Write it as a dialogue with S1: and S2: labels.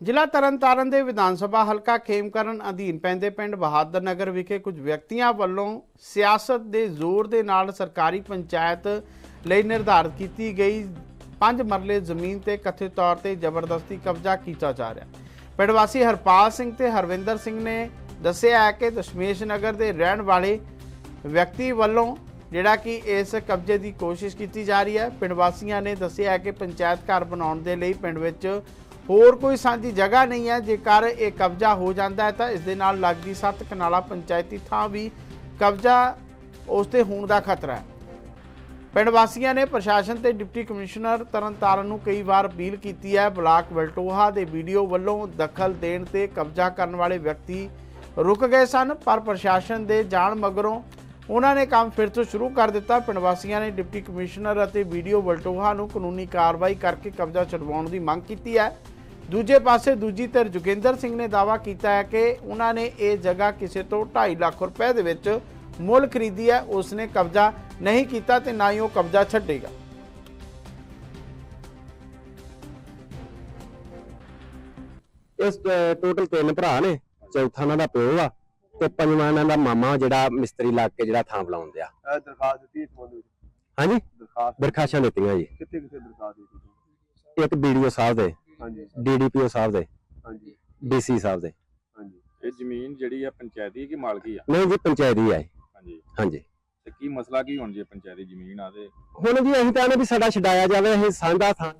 S1: ਜ਼ਿਲ੍ਹਾ ਤਰਨਤਾਰਨ ਦੇ ਵਿਧਾਨ ਸਭਾ ਹਲਕਾ ਖੇਮਕਰਨ ਅਧੀਨ ਪੈਂਦੇ ਪਿੰਡ ਬਹਾਦਰ ਨਗਰ ਵਿਖੇ ਕੁਝ ਵਿਅਕਤੀਆਂ ਵੱਲੋਂ ਸਿਆਸਤ ਦੇ ਜ਼ੋਰ ਦੇ ਨਾਲ ਸਰਕਾਰੀ ਪੰਚਾਇਤ ਲਈ ਨਿਰਧਾਰਤ ਕੀਤੀ ਗਈ। ਪੰਜ ਮਰਲੇ ਜ਼ਮੀਨ ਤੇ ਕਥਿਤ ਤੌਰ ਤੇ ਜ਼ਬਰਦਸਤੀ ਕਬਜ਼ਾ ਕੀਤਾ ਜਾ ਰਿਹਾ। ਪਿੰਡ ਵਾਸੀ ਹਰਪਾਲ ਸਿੰਘ ਤੇ ਹਰਵਿੰਦਰ ਸਿੰਘ ਨੇ ਦੱਸਿਆ ਹੈ ਕਿ ਦਸ਼ਮੇਸ਼ ਨਗਰ ਦੇ ਰਹਿਣ ਵਾਲੇ ਵਿਅਕਤੀ ਵੱਲੋਂ ਜਿਹੜਾ ਕਿ ਇਸ ਕਬਜ਼ੇ ਦੀ ਕੋਸ਼ਿਸ਼ ਕੀਤੀ ਜਾ ਰਹੀ ਹੈ। ਪਿੰਡ ਵਾਸੀਆਂ ਨੇ ਦੱਸਿਆ ਹੈ ਕਿ ਪੰਚਾਇਤ ਘਰ ਬਣਾਉਣ ਦੇ ਲਈ ਪਿੰਡ ਵਿੱਚ ਹੋਰ ਕੋਈ ਸਾਂਝੀ ਜਗ੍ਹਾ ਨਹੀਂ ਹੈ। ਜੇਕਰ ਇਹ ਕਬਜ਼ਾ ਹੋ ਜਾਂਦਾ ਹੈ ਤਾਂ ਇਸ ਦੇ ਨਾਲ ਲੱਗਦੀ ਸੱਤ ਕਨਾਲਾ ਪੰਚਾਇਤੀ ਥਾਂ ਵੀ ਕਬਜ਼ਾ ਉਸ ਤੇ ਹੋਣ ਦਾ ਖਤਰਾ ਹੈ। ਪਿੰਡ ਵਾਸੀਆਂ ਨੇ ਪ੍ਰਸ਼ਾਸਨ ਤੇ ਡਿਪਟੀ ਕਮਿਸ਼ਨਰ ਤਰਨਤਾਰਨ ਨੂੰ ਕਈ ਵਾਰ ਅਪੀਲ ਕੀਤੀ ਹੈ। ਬਲਾਕ ਵਲਟੋਹਾ ਦੇ ਵੀਡੀਓ ਵੱਲੋਂ ਦਖਲ ਦੇਣ ਤੇ ਕਬਜ਼ਾ ਕਰਨ ਵਾਲੇ ਵਿਅਕਤੀ ਰੁਕ ਗਏ ਸਨ, ਪਰ ਪ੍ਰਸ਼ਾਸਨ ਦੇ ਜਾਣ ਮਗਰੋਂ ਉਹਨਾਂ ਨੇ ਕੰਮ ਫਿਰ ਤੋਂ ਸ਼ੁਰੂ ਕਰ ਦਿੱਤਾ। ਪਿੰਡ ਵਾਸੀਆਂ ਨੇ ਡਿਪਟੀ ਕਮਿਸ਼ਨਰ ਅਤੇ ਵੀਡੀਓ ਵਲਟੋਹਾ ਨੂੰ ਕਾਨੂੰਨੀ ਕਾਰਵਾਈ ਕਰਕੇ ਕਬਜ਼ਾ ਛਡਵਾਉਣ ਦੀ ਮੰਗ ਕੀਤੀ ਹੈ। ਦੂਜੇ ਪਾਸੇ ਦੂਜੀ ਧਿਰ ਜੋਗਿੰਦਰ ਸਿੰਘ ਨੇ ਦਾਅਵਾ ਕੀਤਾ ਹੈ ਕਿ ਉਹਨਾਂ ਨੇ ਇਹ ਜਗ੍ਹਾ ਕਿਸੇ ਤੋਂ 2.5 ਲੱਖ ਰੁਪਏ ਦੇ ਵਿੱਚ ਮੁੱਲ ਖਰੀਦੀ ਹੈ ਉਸਨੇ ਕਬਜ਼ਾ ਨਹੀਂ ਕੀਤਾ ਤੇ ਨਾ ਹੀ ਉਹ ਕਬਜ਼ਾ ਛੱਡੇਗਾ।
S2: ਇਸ ਟੋਟਲ ਤਿੰਨ ਭਰਾ ਨੇ ਚੌਥਾ ਇਹਨਾਂ ਦਾ ਪਿਓ ਆ ਤੇ ਪੰਜਵਾਂ ਇਹਨਾਂ ਦਾ ਮਾਮਾ ਜਿਹੜਾ ਮਿਸਤਰੀ ਲੱਗ ਕੇ ਜਿਹੜਾ ਥਾਂ ਬੁਲਾਉਣ ਦਿਆ।
S3: ਦਰਖਾਸਤ ਦਿੱਤੀ ਇਸ
S2: ਹਾਂਜੀ।
S3: ਦਰਖਾਸਤ?
S2: ਦਰਖਾਸ਼ਾਂ ਦਿੱਤੀਆਂ ਜੀ।
S3: ਕਿੱਥੇ ਕਿੱਥੇ ਦਰਖਾਸਤ ਦਿੱਤੀ?
S2: ਇੱਕ ਬੀਡੀਓ ਸਾਹਿਬ ਦੇ।
S3: ਹਾਂਜੀ
S2: ਡੀਡੀਪੀਓ ਸਾਹਿਬ ਦੇ
S3: ਹਾਂਜੀ।
S2: ਡੀਸੀ ਸਾਹਿਬ ਦੇ।
S3: ਹਾਂਜੀ।
S4: ਇਹ ਜ਼ਮੀਨ ਜਿਹੜੀ ਆ ਪੰਚਾਇਤੀ ਹੈ ਕਿ ਮਾਲਕੀ ਆ?
S2: ਨਹੀਂ ਜੀ ਪੰਚਾਇਤੀ ਆ ਇਹ।
S4: ਹਾਂਜੀ।
S2: ਹਾਂਜੀ।
S4: ਤੇ ਕੀ ਮਸਲਾ ਕੀ ਹੁਣ ਜੇ ਪੰਚਾਇਤੀ ਜ਼ਮੀਨ ਆ ਤੇ?
S2: ਹੁਣ ਜੀ ਅਸੀਂ ਤਾਂ ਨੇ ਵੀ ਸਾਡਾ ਛਡਾਇਆ ਜਾਵੇ ਇਹ ਸਾਂਝਾ ਥਾਂ